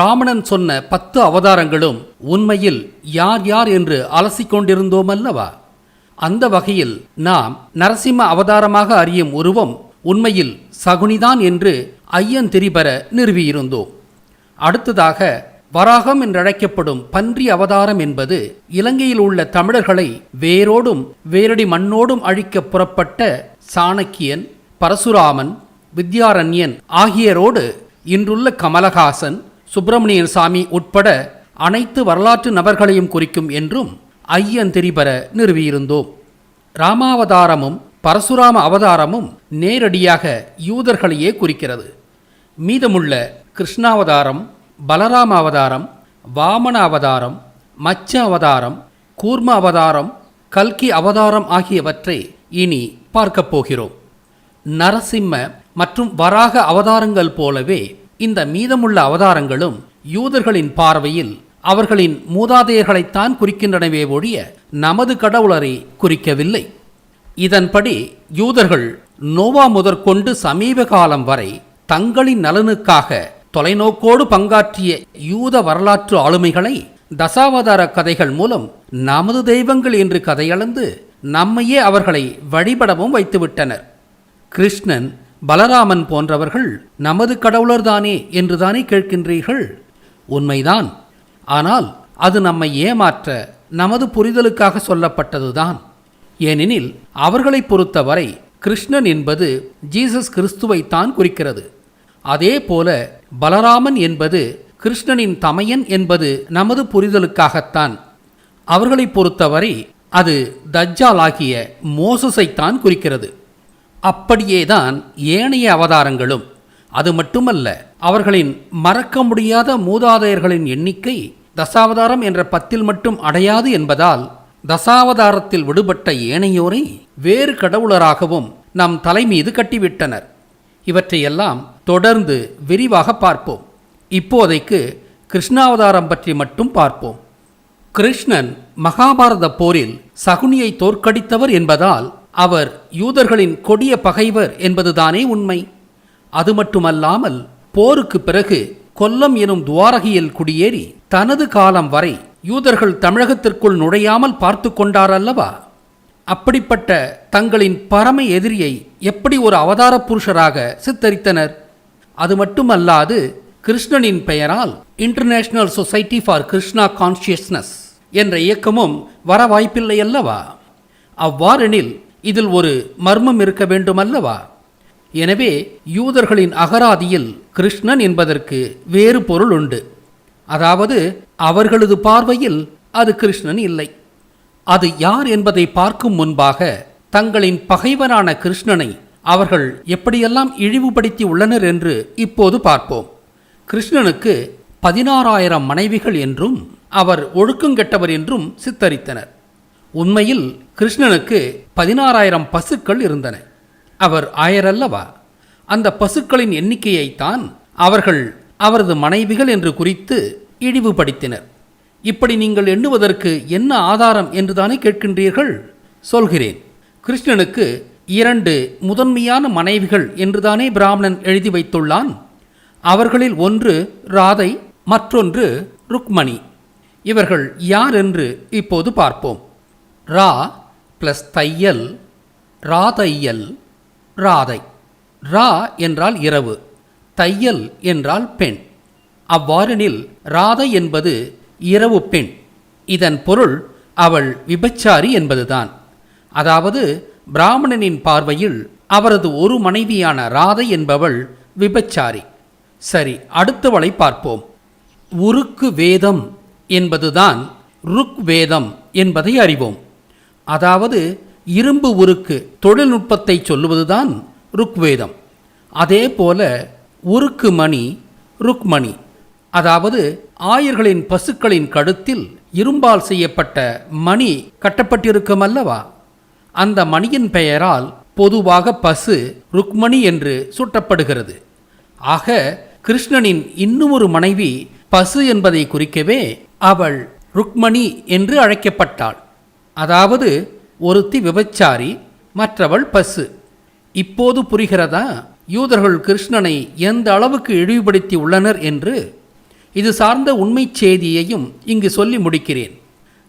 ராமணன் சொன்ன பத்து அவதாரங்களும் உண்மையில் யார் யார் என்று அலசிக்கொண்டிருந்தோம் அல்லவா அந்த வகையில் நாம் நரசிம்ம அவதாரமாக அறியும் உருவம் உண்மையில் சகுனிதான் என்று ஐயன் திரிபர நிறுவியிருந்தோம். அடுத்ததாக வராகம் என்றழைக்கப்படும் பன்றி அவதாரம் என்பது இலங்கையில் உள்ள தமிழர்களை வேரோடும் வேரடி மண்ணோடும் அழிக்க புறப்பட்ட சாணக்கியன் பரசுராமன் வித்யாரண்யன் ஆகியோரோடு இன்றுள்ள கமலஹாசன் சுப்பிரமணியன் சாமி உட்பட அனைத்து வரலாற்று நபர்களையும் குறிக்கும் என்றும் ஐயன் திரிபர நிறுவியிருந்தோம். ராமாவதாரமும் பரசுராம அவதாரமும் நேரடியாக யூதர்களையே குறிக்கிறது. மீதமுள்ள கிருஷ்ணாவதாரம் பலராம அவதாரம் வாமன அவதாரம் மச்ச அவதாரம் கூர்ம அவதாரம் கல்கி அவதாரம் ஆகியவற்றை இனி பார்க்கப் போகிறோம். நரசிம்ம மற்றும் வராக அவதாரங்கள் போலவே இந்த மீதமுள்ள அவதாரங்களும் யூதர்களின் பார்வையில் அவர்களின் மூதாதையர்களைத்தான் குறிக்கின்றனவே ஒழிய நமது கடவுளரை குறிக்கவில்லை. இதன்படி யூதர்கள் நோவா முதற்கொண்டு சமீப காலம் வரை தங்களின் நலனுக்காக தொலைநோக்கோடு பங்காற்றிய யூத வரலாற்று ஆளுமைகளை தசாவதார கதைகள் மூலம் நமது தெய்வங்கள் என்று கதையளந்து நம்மையே அவர்களை வழிபடவும் வைத்துவிட்டனர். கிருஷ்ணன் பலராமன் போன்றவர்கள் நமது கடவுளர்தானே என்றுதானே கேட்கின்றீர்கள்? உண்மைதான். ஆனால் அது நம்மை ஏமாற்ற நமது புரிதலுக்காக சொல்லப்பட்டதுதான். ஏனெனில் அவர்களை பொறுத்தவரை கிருஷ்ணன் என்பது ஜீசஸ் கிறிஸ்துவைத்தான் குறிக்கிறது. அதே போல பலராமன் என்பது கிருஷ்ணனின் தமையன் என்பது நமது புரிதலுக்காகத்தான். அவர்களை பொறுத்தவரை அது தஜ்ஜாலாகிய மோசஸைத்தான் குறிக்கிறது. அப்படியே தான் ஏனைய அவதாரங்களும். அது மட்டுமல்ல அவர்களின் மறக்க முடியாத மூதாதையர்களின் எண்ணிக்கை தசாவதாரம் என்ற பத்தில் மட்டும் அடையாது என்பதால் தசாவதாரத்தில் விடுபட்ட ஏனையோரை வேறு கடவுளராகவும் நம் தலைமீது கட்டிவிட்டனர். இவற்றையெல்லாம் தொடர்ந்து விரிவாக பார்ப்போம். இப்போதைக்கு கிருஷ்ணாவதாரம் பற்றி மட்டும் பார்ப்போம். கிருஷ்ணன் மகாபாரத போரில் சகுனியை தோற்கடித்தவர் என்பதால் அவர் யூதர்களின் கொடிய பகைவர் என்பதுதானே உண்மை. அது மட்டுமல்லாமல் போருக்கு பிறகு கொல்லம் எனும் துவாரகையில் குடியேறி தனது காலம் வரை யூதர்கள் தமிழகத்திற்குள் நுழையாமல் பார்த்து கொண்டார் அல்லவா அப்படிப்பட்ட தங்களின் பரம எதிரியை எப்படி ஒரு அவதார புருஷராக சித்தரித்தனர்? அது மட்டுமல்லாது கிருஷ்ணனின் பெயரால் International Society for Krishna Consciousness என்ற இயக்கமும் வர வாய்ப்பில்லை அல்லவா அவ்வாறெனில் இதில் ஒரு மர்மம் இருக்க வேண்டுமல்லவா? எனவே யூதர்களின் அகராதியில் கிருஷ்ணன் என்பதற்கு வேறு பொருள் உண்டு. அதாவது அவர்களது பார்வையில் அது கிருஷ்ணன் இல்லை. அது யார் என்பதை பார்க்கும் முன்பாக தங்களின் பகைவரான கிருஷ்ணனை அவர்கள் எப்படியெல்லாம் இழிவுபடுத்தி உள்ளனர் என்று இப்போது பார்ப்போம். கிருஷ்ணனுக்கு பதினாறாயிரம் மனைவிகள் என்றும் அவர் ஒழுக்கங்கெட்டவர் என்றும் சித்தரித்தனர். உண்மையில் கிருஷ்ணனுக்கு பதினாறாயிரம் பசுக்கள் இருந்தன. அவர் ஆயரல்லவா? அந்த பசுக்களின் எண்ணிக்கையைத்தான் அவர்கள் அவரது மனைவிகள் என்று குறித்து இழிவுபடுத்தினர். இப்படி நீங்கள் எண்ணுவதற்கு என்ன ஆதாரம் என்றுதானே கேட்கின்றீர்கள்? சொல்கிறேன். கிருஷ்ணனுக்கு இரண்டு முதன்மையான மனைவிகள் என்றுதானே பிராமணன் எழுதி வைத்துள்ளான். அவர்களில் ஒன்று ராதை மற்றொன்று ருக்மணி. இவர்கள் யார் என்று இப்போது பார்ப்போம். ரா ப்ளஸ் தையல் ராதையல் ராதை. ரா என்றால் இரவு தையல் என்றால் பெண். அவ்வாறெனில் ராதை என்பது இரவு பெண். இதன் பொருள் அவள் விபச்சாரி என்பதுதான். அதாவது பிராமணனின் பார்வையில் அவரது ஒரு மனைவியான ராதை என்பவள் விபச்சாரி. சரி அடுத்தவளை பார்ப்போம். உருக்கு வேதம் என்பதுதான் ருக் வேதம் என்பதை அறிவோம். அதாவது இரும்பு உருக்கு தொழில்நுட்பத்தை சொல்லுவதுதான் ருக்வேதம். அதே போல உருக்கு மணி ருக்மணி அதாவது ஆயர்களின் பசுக்களின் கழுத்தில் இரும்பால் செய்யப்பட்ட மணி கட்டப்பட்டிருக்கும் அல்லவா அந்த மணியின் பெயரால் பொதுவாக பசு ருக்மணி என்று சூட்டப்படுகிறது. ஆக கிருஷ்ணனின் இன்னுமொரு மனைவி பசு என்பதை குறிக்கவே அவள் ருக்மணி என்று அழைக்கப்பட்டாள். அதாவது ஒருத்தி விபச்சாரி மற்றவள் பசு. இப்போது புரிகிறதா? யூதர்கள் கிருஷ்ணனை எந்த அளவுக்கு இழிவுபடுத்தி உள்ளனர் என்று இது சார்ந்த உண்மைச் செய்தியையும் இங்கு சொல்லி முடிக்கிறேன்.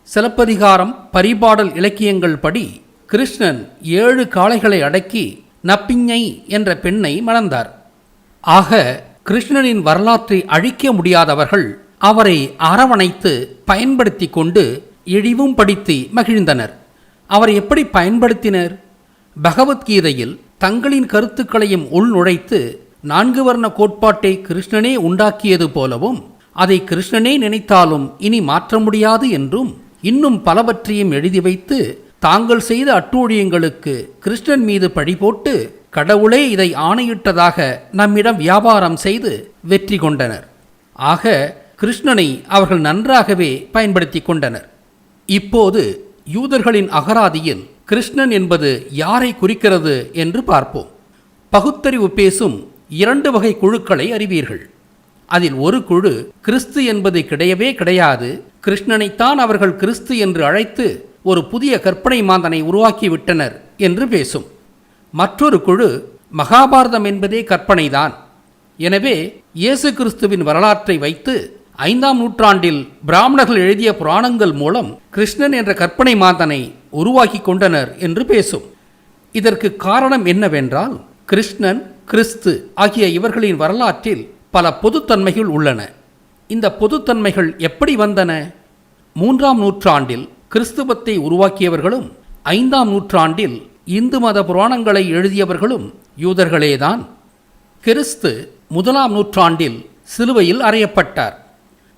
சிலப்பதிகாரம் பரிபாடல் இலக்கியங்கள் படி கிருஷ்ணன் ஏழு காளைகளை அடக்கி நப்பிஞை என்ற பெண்ணை மணந்தார். ஆக கிருஷ்ணனின் வரலாற்றை அழிக்க முடியாதவர்கள் அவரை அரவணைத்து பயன்படுத்தி கொண்டு இழிவும் படித்து மகிழ்ந்தனர். அவர் எப்படி பயன்படுத்தினர்? பகவத்கீதையில் தங்களின் கருத்துக்களையும் உள்நுழைத்து நான்கு வர்ண கோட்பாட்டை கிருஷ்ணனே உண்டாக்கியது போலவும் அதை கிருஷ்ணனே நினைத்தாலும் இனி மாற்ற முடியாது என்றும் இன்னும் பலவற்றையும் எழுதி வைத்து தாங்கள் செய்த அட்டூழியங்களுக்கு கிருஷ்ணன் மீது பழி போட்டு கடவுளே இதை ஆணையிட்டதாக நம்மிடம் வியாபாரம் செய்து வெற்றி கொண்டனர். ஆக கிருஷ்ணனை அவர்கள் நன்றாகவே பயன்படுத்தி கொண்டனர். இப்போது யூதர்களின் அகராதியில் கிருஷ்ணன் என்பது யாரை குறிக்கிறது என்று பார்ப்போம். பகுத்தறிவு பேசும் இரண்டு வகை குழுக்களை அறிவீர்கள். அதில் ஒரு குழு கிறிஸ்து என்பது கிடையவே கிடையாது. கிருஷ்ணனைத்தான் அவர்கள் கிறிஸ்து என்று அழைத்து ஒரு புதிய கற்பனை மாந்தனை உருவாக்கிவிட்டனர் என்று பேசும். மற்றொரு குழு மகாபாரதம் என்பதே கற்பனைதான். எனவே இயேசு கிறிஸ்துவின் வரலாற்றை வைத்து ஐந்தாம் நூற்றாண்டில் பிராமணர்கள் எழுதிய புராணங்கள் மூலம் கிருஷ்ணன் என்ற கற்பனை மாதனை உருவாக்கி கொண்டனர் என்று பேசும். இதற்கு காரணம் என்னவென்றால் கிருஷ்ணன் கிறிஸ்து ஆகிய இவர்களின் வரலாற்றில் பல பொதுத்தன்மைகள் உள்ளன. இந்த பொதுத்தன்மைகள் எப்படி வந்தன? மூன்றாம் நூற்றாண்டில் கிறிஸ்துவத்தை உருவாக்கியவர்களும் ஐந்தாம் நூற்றாண்டில் இந்து மத புராணங்களை எழுதியவர்களும் யூதர்களேதான். கிறிஸ்து முதலாம் நூற்றாண்டில் சிலுவையில் அறையப்பட்டார்.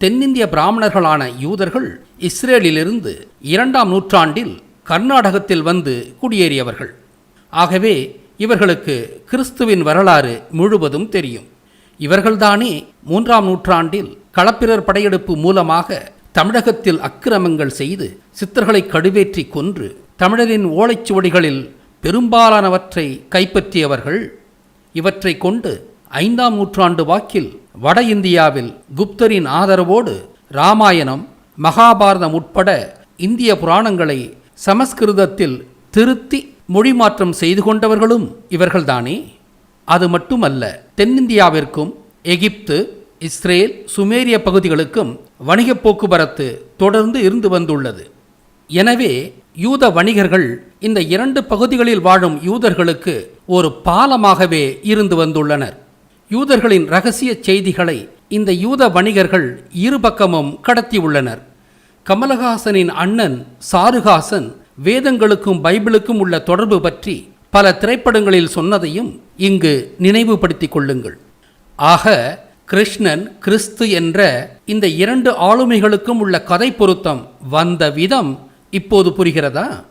தென்னிந்திய பிராமணர்களான யூதர்கள் இஸ்ரேலிலிருந்து இரண்டாம் நூற்றாண்டில் கர்நாடகத்தில் வந்து குடியேறியவர்கள். ஆகவே இவர்களுக்கு கிறிஸ்துவின் வரலாறு முழுவதும் தெரியும். இவர்கள்தானே மூன்றாம் நூற்றாண்டில் களப்பிரர் படையெடுப்பு மூலமாக தமிழகத்தில் அக்கிரமங்கள் செய்து சித்தர்களை கடுவேற்றி கொன்று தமிழரின் ஓலைச்சுவடிகளில் பெரும்பாலானவற்றை கைப்பற்றியவர்கள். இவற்றை கொண்டு ஐந்தாம் நூற்றாண்டு வாக்கில் வட இந்தியாவில் குப்தரின் ஆதரவோடு ராமாயணம் மகாபாரதம் உட்பட இந்திய புராணங்களை சமஸ்கிருதத்தில் திருத்தி மொழிமாற்றம் செய்து கொண்டவர்களும் இவர்கள்தானே? அது மட்டுமல்ல தென்னிந்தியாவிற்கும் எகிப்து இஸ்ரேல் சுமேரிய பகுதிகளுக்கும் வணிகப் போக்குவரத்து தொடர்ந்து இருந்து வந்துள்ளது. எனவே யூத வணிகர்கள் இந்த இரண்டு பகுதிகளில் வாழும் யூதர்களுக்கு ஒரு பாலமாகவே இருந்து வந்துள்ளனர். யூதர்களின் ரகசிய செய்திகளை இந்த யூத வணிகர்கள் இருபக்கமும் கடத்தியுள்ளனர். கமலஹாசனின் அண்ணன் சாருஹாசன் வேதங்களுக்கும் பைபிளுக்கும் உள்ள தொடர்பு பற்றி பல திரைப்படங்களில் சொன்னதையும் இங்கு நினைவுபடுத்திக் கொள்ளுங்கள். ஆக கிருஷ்ணன் கிறிஸ்து என்ற இந்த இரண்டு ஆளுமைகளுக்கும் உள்ள கதை பொருத்தம் வந்த விதம் இப்போது புரிகிறதா?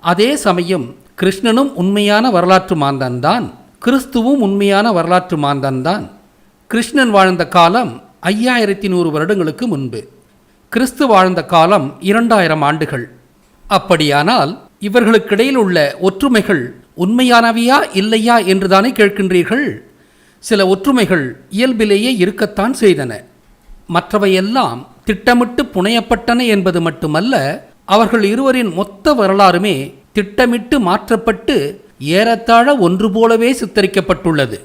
அதே சமயம் கிருஷ்ணனும் உண்மையான வரலாற்று மாந்தன்தான் கிறிஸ்துவும் உண்மையான வரலாற்று மாந்தன்தான். கிருஷ்ணன் வாழ்ந்த காலம் ஐயாயிரத்தி நூறு வருடங்களுக்கு முன்பு. கிறிஸ்து வாழ்ந்த காலம் இரண்டாயிரம் ஆண்டுகள். அப்படியானால் இவர்களுக்கிடையில் உள்ள ஒற்றுமைகள் உண்மையானவையா இல்லையா என்றுதானே கேட்கின்றீர்கள்? சில ஒற்றுமைகள் இயல்பிலேயே இருக்கத்தான் செய்தன. மற்றவையெல்லாம் திட்டமிட்டு புனையப்பட்டன என்பது மட்டுமல்ல அவர்கள் இருவரின் மொத்த வரலாறுமே திட்டமிட்டு மாற்றப்பட்டு ஏறத்தாழ ஒன்று போலவே சித்தரிக்கப்பட்டுள்ளது.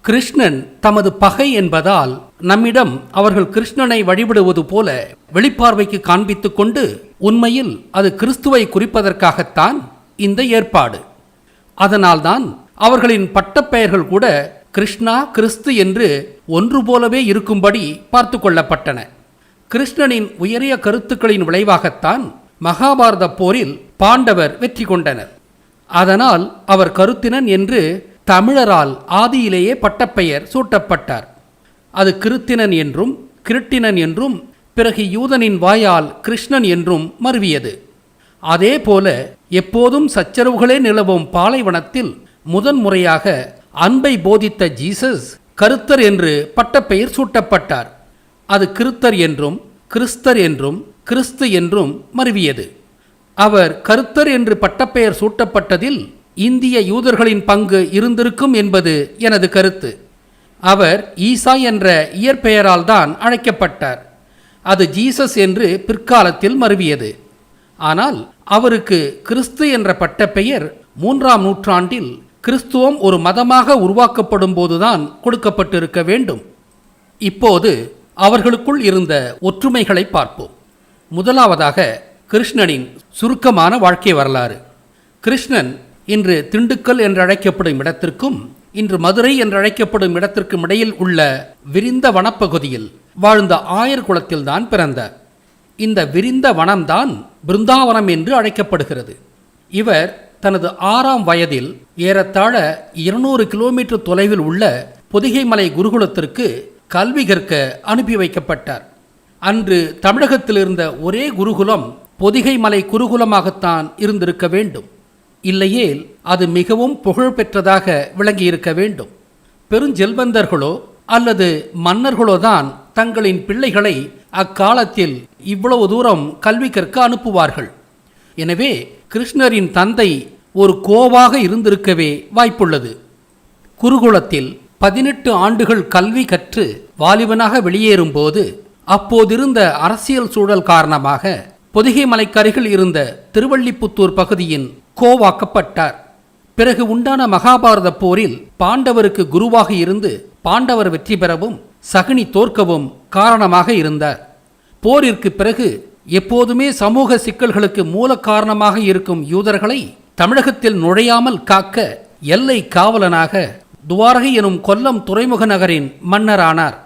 கிருஷ்ணன் தமது பகை என்பதால் நம்மிடம் அவர்கள் கிருஷ்ணனை வழிபடுவது போல வெளிப்பார்வைக்கு காண்பித்துக் கொண்டு உண்மையில் அது கிறிஸ்துவை குறிப்பதற்காகத்தான் இந்த ஏற்பாடு. அதனால்தான் அவர்களின் பட்டப்பெயர்கள் கூட கிருஷ்ணா கிறிஸ்து என்று ஒன்று போலவே இருக்கும்படி பார்த்து கொள்ளப்பட்டன. கிருஷ்ணனின் உயரிய கருத்துக்களின் விளைவாகத்தான் மகாபாரத போரில் பாண்டவர் வெற்றி கொண்டனர். அதனால் அவர் கருத்தினன் என்று தமிழரால் ஆதியிலேயே பட்டப்பெயர் சூட்டப்பட்டார். அது கிருத்தினன் என்றும் கிருட்டினன் என்றும் பிறகு யூதனின் வாயால் கிருஷ்ணன் என்றும் மருவியது. அதேபோல எப்போதும் சச்சரவுகளே நிலவும் பாலைவனத்தில் முதன்முறையாக அன்பை போதித்த ஜீசஸ் கருத்தர் என்று பட்டப்பெயர் சூட்டப்பட்டார். அது கிருத்தர் என்றும் கிறிஸ்தர் என்றும் கிறிஸ்து என்றும் மருவியது. அவர் கருத்தர் என்று பட்டப்பெயர் சூட்டப்பட்டதில் இந்திய யூதர்களின் பங்கு இருந்திருக்கும் என்பது எனது கருத்து. அவர் ஈசா என்ற இயற்பெயரால் தான் அழைக்கப்பட்டார். அது ஜீசஸ் என்று பிற்காலத்தில் மருவியது. ஆனால் அவருக்கு கிறிஸ்து என்ற பட்டப்பெயர் மூன்றாம் நூற்றாண்டில் கிறிஸ்துவம் ஒரு மதமாக உருவாக்கப்படும் போதுதான் கொடுக்கப்பட்டிருக்க வேண்டும். இப்போது அவர்களுக்குள் இருந்த ஒற்றுமைகளை பார்ப்போம். முதலாவதாக கிருஷ்ணனின் சுருக்கமான வாழ்க்கை வரலாறு. கிருஷ்ணன் இன்று திண்டுக்கல் என்று அழைக்கப்படும் இடத்திற்கும் இன்று மதுரை என்று அழைக்கப்படும் இடத்திற்கும் இடையில் உள்ள விரிந்த வனப்பகுதியில் வாழ்ந்த ஆயர் குலத்தில்தான் பிறந்தார் இந்த விரிந்த வனம்தான் பிருந்தாவனம் என்று அழைக்கப்படுகிறது. இவர் தனது ஆறாம் வயதில் ஏறத்தாழ இருநூறு கிலோமீட்டர் தொலைவில் உள்ள பொதிகைமலை குருகுலத்திற்கு கல்வி கற்க அனுப்பி வைக்கப்பட்டார். அன்று தமிழகத்தில் இருந்த ஒரே குருகுலம் பொதிகை மலை குருகுலமாகத்தான் இருந்திருக்க வேண்டும். இல்லையேல் அது மிகவும் புகழ்பெற்றதாக விளங்கியிருக்க வேண்டும். பெருஞ்செல்வந்தர்களோ அல்லது மன்னர்களோ தான் தங்களின் பிள்ளைகளை அக்காலத்தில் இவ்வளவு தூரம் கல்வி கற்க அனுப்புவார்கள். எனவே கிருஷ்ணரின் தந்தை ஒரு கோவாக இருந்திருக்கவே வாய்ப்புள்ளது. குருகுலத்தில் பதினெட்டு ஆண்டுகள் கல்வி கற்று வாலிபனாக வெளியேறும்போது அப்போதிருந்த அரசியல் சூழல் காரணமாக பொதிகை மலைக்கருகில் இருந்த திருவள்ளிப்புத்தூர் பகுதியின் கோவாக்கப்பட்டார். பிறகு உண்டான மகாபாரத போரில் பாண்டவருக்கு குருவாக இருந்து பாண்டவர் வெற்றி பெறவும் சகுனி தோற்கவும் காரணமாக இருந்தார். போரிற்கு பிறகு எப்போதுமே சமூக சிக்கல்களுக்கு மூல காரணமாக இருக்கும் யூதர்களை தமிழகத்தில் நுழையாமல் காக்க எல்லை காவலனாக துவாரகை எனும் கொல்லம் துறைமுக நகரின் மன்னரானார்.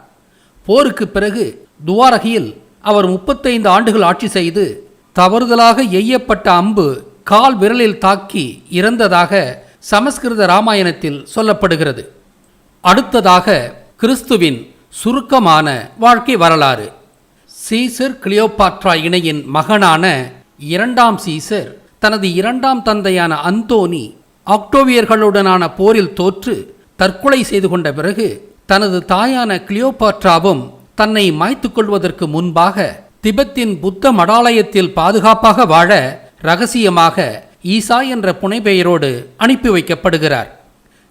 போருக்கு பிறகு துவாரகையில் அவர் முப்பத்தைந்து ஆண்டுகள் ஆட்சி செய்து தவறுதலாக எய்யப்பட்ட அம்பு கால் விரலில் தாக்கி இறந்ததாக சமஸ்கிருத ராமாயணத்தில் சொல்லப்படுகிறது. அடுத்ததாக கிறிஸ்துவின் சுருக்கமான வாழ்க்கை வரலாறு. சீசர் கிளியோபாட்ரா இணையின் மகனான இரண்டாம் சீசர் தனது இரண்டாம் தந்தையான அந்தோனி ஆக்டோவியர்களுடனான போரில் தோற்று தற்கொலை செய்து கொண்ட பிறகு தனது தாயான கிளியோபாட்ராவும் தன்னை மாய்த்துக் கொள்வதற்கு முன்பாக திபெத்தின் புத்த மடாலயத்தில் பாதுகாப்பாக வாழ ரகசியமாக ஈசா என்ற புனைப்பெயரோடு அனுப்பி வைக்கப்படுகிறார்.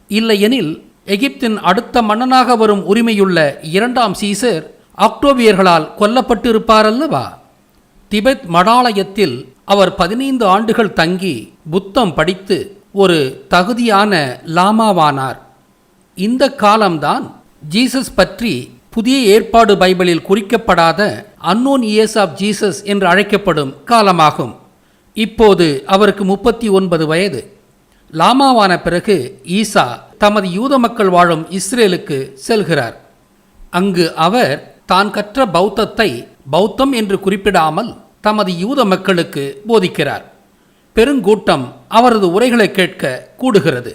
இல்லையெனில் எகிப்தின் அடுத்த மன்னனாக வரும் உரிமையுள்ள இரண்டாம் சீசர் ஆக்டோபியர்களால் கொல்லப்பட்டிருப்பாரல்லவா? திபெத் மடாலயத்தில் அவர் பதினைந்து ஆண்டுகள் தங்கி புத்தம் படித்து ஒரு தகுதியான லாமாவானார். இந்த காலம்தான் ஜீசஸ் பற்றி புதிய ஏற்பாடு பைபிளில் குறிக்கப்படாத அன்னோன் இயேஸ் ஆஃப் ஜீசஸ் என்று அழைக்கப்படும் காலமாகும். இப்போது அவருக்கு முப்பத்தி ஒன்பது வயது. லாமாவான பிறகு ஈசா தமது யூத மக்கள் வாழும் இஸ்ரேலுக்கு செல்கிறார். அங்கு அவர் தான் கற்ற பௌத்தத்தை பௌத்தம் என்று குறிப்பிடாமல் தமது யூத மக்களுக்கு போதிக்கிறார். பெருங்கூட்டம் அவரது உரைகளை கேட்க கூடுகிறது.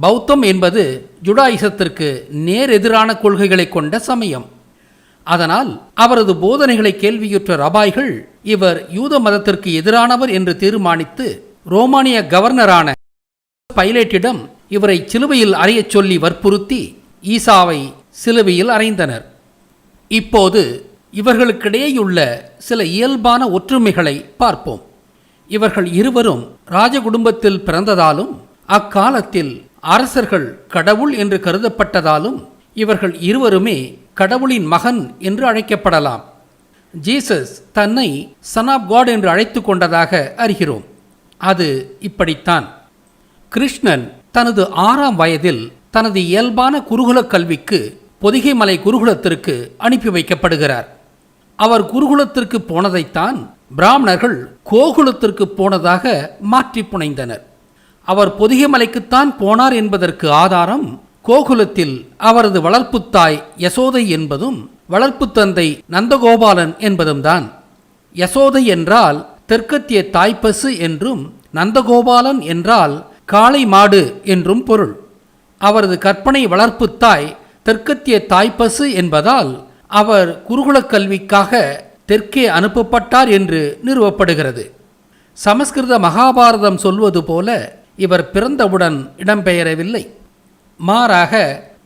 பௌத்தம் என்பது ஜுடாயிசத்திற்கு நேர் எதிரான கொள்கைகளை கொண்ட சமயம். அதனால் அவரது போதனைகளை கேள்வியுற்ற ரபாய்கள் இவர் யூத மதத்திற்கு எதிரானவர் என்று தீர்மானித்து ரோமானிய கவர்னரான பைலேட்டிடம் இவரை சிலுவையில் அறையச் சொல்லி வற்புறுத்தி ஈசாவை சிலுவையில் அறைந்தனர். இப்போது இவர்களுக்கிடையேயுள்ள சில இயல்பான ஒற்றுமைகளை பார்ப்போம். இவர்கள் இருவரும் ராஜகுடும்பத்தில் பிறந்ததாலும் அக்காலத்தில் அரசர்கள் கடவுள் என்று கருதப்பட்டதாலும் இவர்கள் இருவருமே கடவுளின் மகன் என்று அழைக்கப்படலாம். ஜீசஸ் தன்னை சன் ஆப் காட் என்று அழைத்து கொண்டதாக அறிகிறோம். அது இப்படித்தான். கிருஷ்ணன் தனது ஆறாம் வயதில் தனது இயல்பான குருகுல கல்விக்கு பொதிகைமலை குருகுலத்திற்கு அனுப்பி வைக்கப்படுகிறார். அவர் குருகுலத்திற்கு போனதைத்தான் பிராமணர்கள் கோகுலத்திற்கு போனதாக மாற்றி புனைந்தனர். அவர் பொதிகைமலைக்குத்தான் போனார் என்பதற்கு ஆதாரம் கோகுலத்தில் அவரது வளர்ப்புத்தாய் யசோதை என்பதும் வளர்ப்பு தந்தை நந்தகோபாலன் என்பதும் தான் யசோதை என்றால் தெற்கத்திய தாய்ப்பசு என்றும் நந்தகோபாலன் என்றால் காளை மாடு என்றும் பொருள். அவரது கற்பனை வளர்ப்புத்தாய் தெற்கத்திய தாய்ப்பசு என்பதால் அவர் குருகுலக் கல்விக்காக தெற்கே அனுப்பப்பட்டார் என்று நிறுவப்படுகிறது. சமஸ்கிருத மகாபாரதம் சொல்வது போல இவர் பிறந்தவுடன் இடம்பெயரவில்லை. மாறாக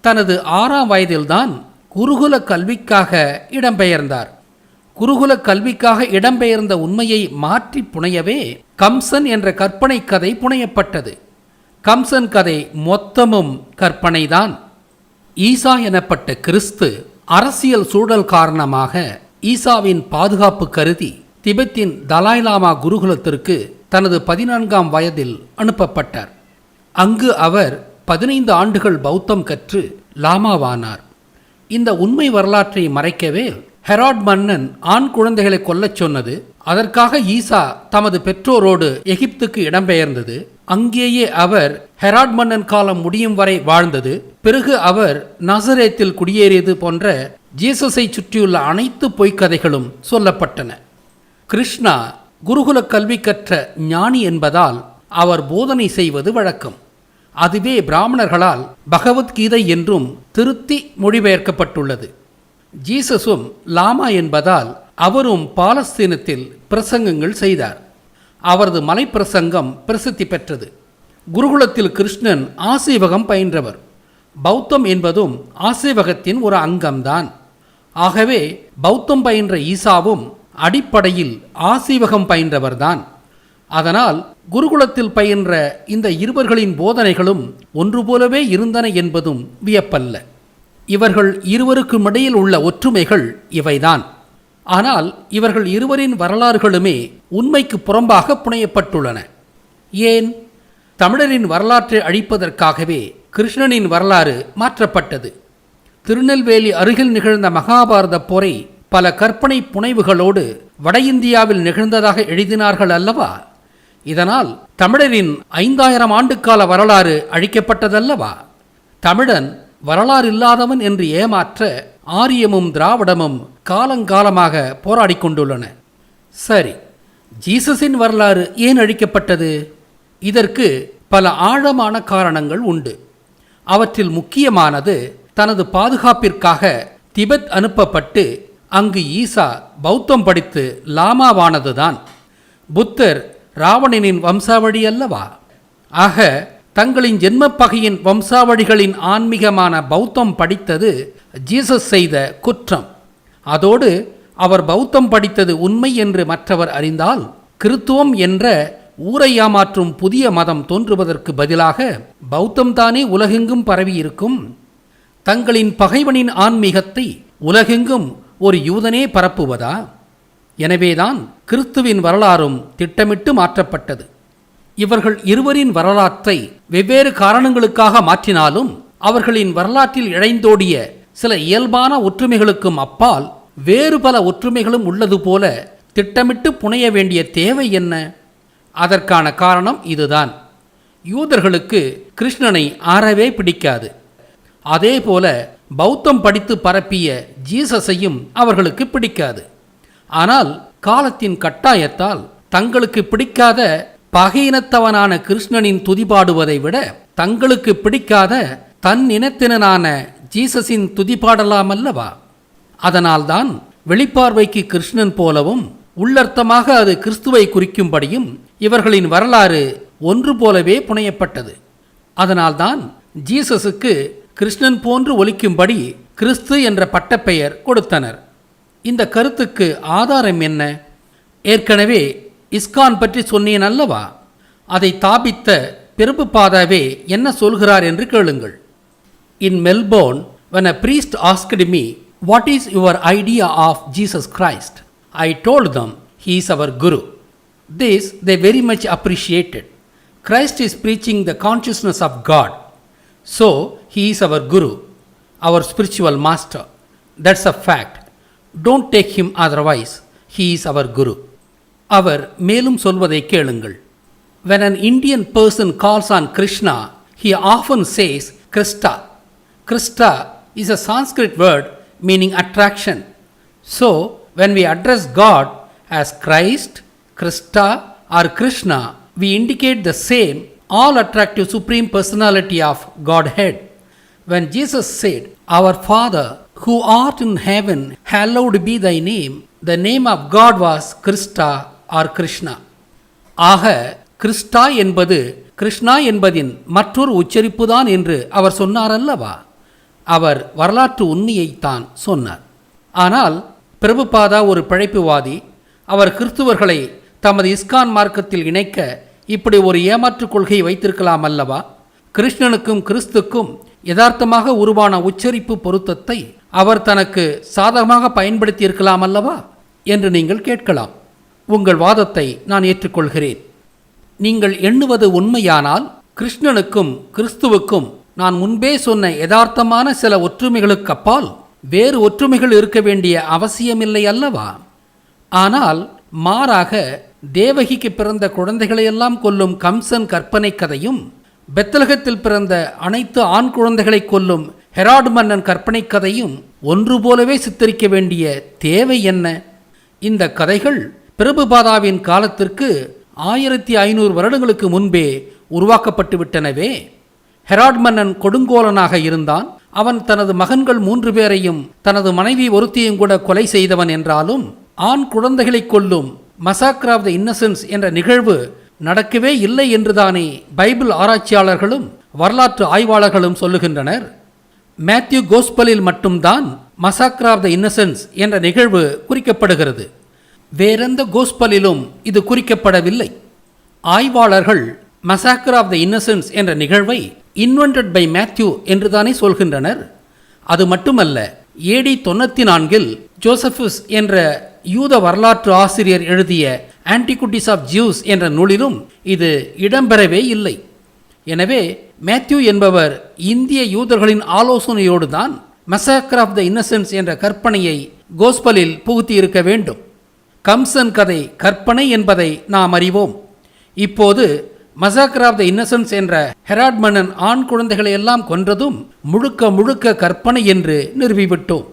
தனது ஆறாம் வயதில்தான் குருகுல கல்விக்காக இடம்பெயர்ந்தார். குருகுல கல்விக்காக இடம்பெயர்ந்த உண்மையை மாற்றி புனையவே கம்சன் என்ற கற்பனை கதை புனையப்பட்டது. கம்சன் கதை மொத்தமும் கற்பனைதான். ஈசா எனப்பட்ட கிறிஸ்து அரசியல் சூழல் காரணமாக ஈசாவின் பாதுகாப்பு கருதி திபெத்தின் தலாய் லாமா குருகுலத்திற்கு தனது பதினான்காம் வயதில் அனுப்பப்பட்டார். அங்கு அவர் பதினைந்து ஆண்டுகள் பௌத்தம் கற்று லாமாவானார். இந்த உண்மை வரலாற்றை மறைக்கவே ஹெராட் மன்னன் ஆண் குழந்தைகளை கொல்லச் சொன்னது அதற்காக ஈசா தமது பெற்றோரோடு எகிப்துக்கு இடம்பெயர்ந்தது. அங்கேயே அவர் ஹெராட் மன்னன் காலம் முடியும் வரை வாழ்ந்தது. பிறகு அவர் நசரேத்தில் குடியேறியது போன்ற ஜீசஸை சுற்றியுள்ள அனைத்து பொய்க்கதைகளும் சொல்லப்பட்டன. கிருஷ்ணா குருகுல கல்வி கற்ற ஞானி என்பதால் அவர் போதனை செய்வது வழக்கம். அதுவே பிராமணர்களால் பகவத்கீதை என்றும் திருத்தி மொழிபெயர்க்கப்பட்டுள்ளது. ஜீசஸும் லாமா என்பதால் அவரும் பாலஸ்தீனத்தில் பிரசங்கங்கள் செய்தார். அவரது மலைப்பிரசங்கம் பிரசித்தி பெற்றது. குருகுலத்தில் கிருஷ்ணன் ஆசீவகம் பயின்றவர். பௌத்தம் என்பதும் ஆசீவகத்தின் ஒரு அங்கம்தான். ஆகவே பௌத்தம் பயின்ற ஈசாவும் அடிப்படையில் ஆசீவகம் பயின்றவர்தான். அதனால் குருகுலத்தில் பயின்ற இந்த இருவர்களின் போதனைகளும் ஒன்று போலவே இருந்தன என்பதும் வியப்பல்ல. இவர்கள் இருவருக்கும் இடையில் உள்ள ஒற்றுமைகள் இவைதான். ஆனால் இவர்கள் இருவரின் வரலாறுகளுமே உண்மைக்கு புறம்பாக புனையப்பட்டுள்ளன. ஏன்? தமிழரின் வரலாற்றை அழிப்பதற்காகவே கிருஷ்ணனின் வரலாறு மாற்றப்பட்டது. திருநெல்வேலி அருகில் நிகழ்ந்த மகாபாரத போரை பல கற்பனை புனைவுகளோடு வட இந்தியாவில் நிகழ்ந்ததாக எழுதினார்கள் அல்லவா? இதனால் தமிழரின் ஐந்தாயிரம் ஆண்டுக்கால வரலாறு அழிக்கப்பட்டதல்லவா? தமிழன் வரலாறு இல்லாதவன் என்று ஏமாற்ற ஆரியமும் திராவிடமும் காலங்காலமாக போராடி கொண்டுள்ளன. சரி ஜீசஸின் வரலாறு ஏன் அழிக்கப்பட்டது? இதற்கு பல ஆழமான காரணங்கள் உண்டு. அவற்றில் முக்கியமானது தனது பாதுகாப்பிற்காக திபெத் அனுப்பப்பட்டு அங்கு ஈசா பௌத்தம் படித்து லாமாவானதுதான். புத்தர் ராவணனின் வம்சாவழி அல்லவா? ஆக தங்களின் ஜென்மப்பகையின் வம்சாவழிகளின் ஆன்மீகமான பௌத்தம் படித்தது ஜீசஸ் செய்த குற்றம். அதோடு அவர் பௌத்தம் படித்தது உண்மை என்று மற்றவர் அறிந்தால் கிறித்துவம் என்ற ஊரை ஏமாற்றும் புதிய மதம் தோன்றுவதற்கு பதிலாக பௌத்தம் தானே உலகெங்கும் பரவியிருக்கும். தங்களின் பகைவனின் ஆன்மீகத்தை உலகெங்கும் ஒரு யூதனே பரப்புவதா? எனவேதான் கிறிஸ்துவின் வரலாறும் திட்டமிட்டு மாற்றப்பட்டது. இவர்கள் இருவரின் வரலாற்றை வெவ்வேறு காரணங்களுக்காக மாற்றினாலும் அவர்களின் வரலாற்றில் இழைந்தோடிய சில இயல்பான ஒற்றுமைகளுக்கும் அப்பால் வேறு பல ஒற்றுமைகளும் உள்ளது போல திட்டமிட்டு புனைய வேண்டிய தேவை என்ன? அதற்கான காரணம் இதுதான். யூதர்களுக்கு கிருஷ்ணனை ஆறவே பிடிக்காது. அதேபோல பௌத்தம் படித்து பரப்பிய ஜீசஸையும் அவர்களுக்கு பிடிக்காது. ஆனால் காலத்தின் கட்டாயத்தால் தங்களுக்கு பிடிக்காத பகையினத்தவனான கிருஷ்ணனின் துதிபாடுவதை விட தங்களுக்கு பிடிக்காத தன் இனத்தினனான ஜீசஸின் துதிபாடலாமல்லவா அதனால்தான் வெளிப்பார்வைக்கு கிருஷ்ணன் போலவும் உள்ளர்த்தமாக அது கிறிஸ்துவை குறிக்கும்படியும் இவர்களின் வரலாறு ஒன்று போலவே புனையப்பட்டது. அதனால்தான் ஜீசஸுக்கு கிருஷ்ணன் போன்று ஒலிக்கும்படி கிறிஸ்து என்ற பட்டப்பெயர் கொடுத்தனர் இந்த கருத்துக்கு ஆதாரம் என்ன ஏற்கனவே இஸ்கான் பற்றி சொன்னேன் அல்லவா அதை தாபித்த பிரபு பாதாவே என்ன சொல்கிறார் என்று கேளுங்கள் in Melbourne when a priest asked what is your idea of Jesus Christ I told them he is our guru this they very much appreciated Christ is preaching the consciousness of God so he is our guru our spiritual master that's a fact don't take him otherwise he is our guru அவர் மேலும் சொல்வதை கேளுங்கள் when an indian person calls on krishna he often says krista krista is a sanskrit word meaning attraction so when we address god as christ krista or krishna we indicate the same all attractive supreme personality of godhead when Jesus said, Our Father, who art in heaven, hallowed be thy name, the name of God was Krista or Krishna. ஆக Krista என்பது கிருஷ்ணா என்பதின் மற்றொரு உச்சரிப்புதான் என்று அவர் சொன்னார் அல்லவா அவர் வரலாற்று உண்மையைத்தான் சொன்னார் ஆனால் பிரபுபாதா ஒரு பிழைப்புவாதி அவர் கிறிஸ்துவர்களை தமது இஸ்கான் மார்க்கத்தில் இணைக்க இப்படி ஒரு ஏமாற்றுக் கொள்கை வைத்திருக்கலாம் அல்லவா? கிருஷ்ணனுக்கும் கிறிஸ்துக்கும் யதார்த்தமாக உருவான உச்சரிப்பு பொருத்தத்தை அவர் தனக்கு சாதகமாக பயன்படுத்தி இருக்கலாம் அல்லவா? என்று நீங்கள் கேட்கலாம். உங்கள் வாதத்தை நான் ஏற்றுக்கொள்கிறேன். நீங்கள் எண்ணுவது உண்மையானால் கிருஷ்ணனுக்கும் கிறிஸ்துவுக்கும் நான் முன்பே சொன்ன யதார்த்தமான சில ஒற்றுமைகளுக்கு அப்பால் வேறு ஒற்றுமைகள் இருக்க வேண்டிய அவசியமில்லை அல்லவா? ஆனால் மாறாக தேவகிக்கு பிறந்த குழந்தைகளையெல்லாம் கொல்லும் கம்சன் கற்பனை கதையும் பெத்தலகத்தில் பிறந்த அனைத்து ஆண் குழந்தைகளை கொல்லும் ஹெராடு மன்னன் கற்பனை கதையும் ஒன்று போலவே சித்தரிக்க வேண்டிய தேவை என்ன? இந்த கதைகள் பிரபுபாதாவின் காலத்திற்கு ஆயிரத்தி ஐநூறு வருடங்களுக்கு முன்பே உருவாக்கப்பட்டு விட்டனவே. ஹெராட் மன்னன் கொடுங்கோலனாக இருந்தான். அவன் தனது மகன்கள் மூன்று பேரையும் தனது மனைவி ஒருத்தியும் கூட கொலை செய்தவன் என்றாலும் ஆண் குழந்தைகளை கொல்லும் மசாக்ரா ஆஃப் த இன்னசென்ஸ் என்ற நிகழ்வு நடக்கவே இல்லை என்றுதானே பைபிள் ஆராய்ச்சியாளர்களும் வரலாற்று ஆய்வாளர்களும் சொல்லுகின்றனர். மேத்யூ கோஸ்பலில் மட்டும்தான் மசாக்ரா ஆஃப் த இன்னசென்ஸ் என்ற நிகழ்வு குறிக்கப்படுகிறது. வேறெந்த கோஸ்பலிலும் இது குறிக்கப்படவில்லை. ஆய்வாளர்கள் மசாக்கர் ஆஃப் த இன்னசென்ஸ் என்ற நிகழ்வை இன்வென்டட் பை மேத்யூ என்றுதானே சொல்கின்றனர். அது மட்டுமல்ல ஏடி தொண்ணூற்றி நான்கில் ஜோசஃபஸ் என்ற யூத வரலாற்று ஆசிரியர் எழுதிய ஆன்டிகுட்டிஸ் ஆஃப் ஜியூஸ் என்ற நூலிலும் இது இடம்பெறவே இல்லை. எனவே மேத்யூ என்பவர் இந்திய யூதர்களின் ஆலோசனையோடு தான் மசாக்கர் ஆஃப் த இன்னசென்ஸ் என்ற கற்பனையை கோஸ்பலில் புகுத்தியிருக்க வேண்டும். கம்சன் கதை கற்பனை என்பதை நாம் அறிவோம். இப்போது மசாக்கர் ஆஃப் த இன்னசென்ஸ் என்ற ஹெராட் மன்னன் ஆண் குழந்தைகளை எல்லாம் கொன்றதும் முழுக்க முழுக்க கற்பனை என்று நிறுவிவிட்டோம்.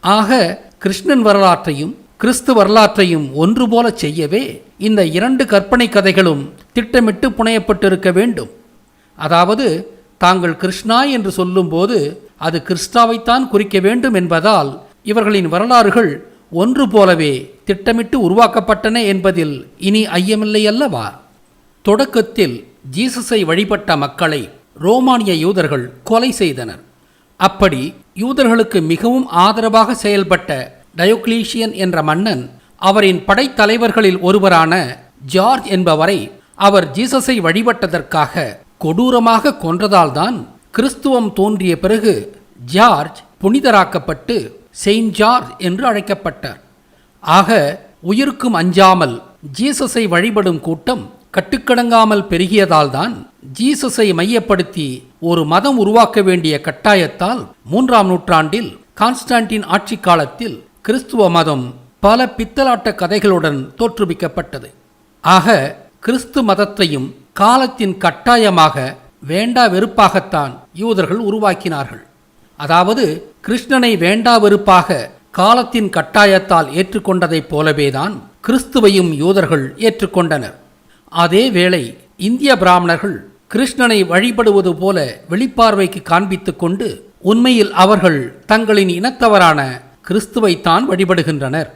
ஆக கிருஷ்ணன் வரலாற்றையும் கிறிஸ்து வரலாற்றையும் ஒன்று போல செய்யவே இந்த இரண்டு கற்பனை கதைகளும் திட்டமிட்டு புனையப்பட்டிருக்க வேண்டும். அதாவது தாங்கள் கிருஷ்ணா என்று சொல்லும்போது அது கிறிஸ்டாவைத்தான் குறிக்க வேண்டும் என்பதால் இவர்களின் வரலாறுகள் ஒன்று போலவே திட்டமிட்டு உருவாக்கப்பட்டன என்பதில் இனி ஐயமில்லை அல்லவா? தொடக்கத்தில் ஜீசஸை வழிபட்ட மக்களை ரோமானிய யூதர்கள் கொலை செய்தனர். அப்படி யூதர்களுக்கு மிகவும் ஆதரவாக செயல்பட்ட டயோக்ளீஷியன் என்ற மன்னன் அவரின் படைத்தலைவர்களில் ஒருவரான ஜார்ஜ் என்பவரை அவர் ஜீசஸை வழிபட்டதற்காக கொடூரமாக கொன்றதால்தான் கிறிஸ்துவம் தோன்றிய பிறகு ஜார்ஜ் புனிதராக்கப்பட்டு செயின்ட் ஜார்ஜ் என்று அழைக்கப்பட்டார். ஆக உயிருக்கும் அஞ்சாமல் ஜீசஸை வழிபடும் கூட்டம் கட்டுக்கடங்காமல் பெருகியதால்தான் ஜீசஸை மையப்படுத்தி ஒரு மதம் உருவாக்க வேண்டிய கட்டாயத்தால் மூன்றாம் நூற்றாண்டில் கான்ஸ்டான்டின் ஆட்சி காலத்தில் கிறிஸ்துவ மதம் பல பித்தலாட்ட கதைகளுடன் தோற்றுவிக்கப்பட்டது. ஆக கிறிஸ்து மதத்தையும் காலத்தின் கட்டாயமாக வேண்டா வெறுப்பாகத்தான் யூதர்கள் உருவாக்கினார்கள். அதாவது கிருஷ்ணனை வேண்டா வெறுப்பாக காலத்தின் கட்டாயத்தால் ஏற்றுக்கொண்டதைப் போலவேதான் கிறிஸ்துவையும் யூதர்கள் ஏற்றுக்கொண்டனர். அதே வேளை இந்திய பிராமணர்கள் கிருஷ்ணனை வழிபடுவது போல வெளிப்பார்வைக்கு காண்பித்துக் கொண்டு உண்மையில் அவர்கள் தங்களின் இனத்தவரான கிறிஸ்துவைத்தான் வழிபடுகின்றனர்.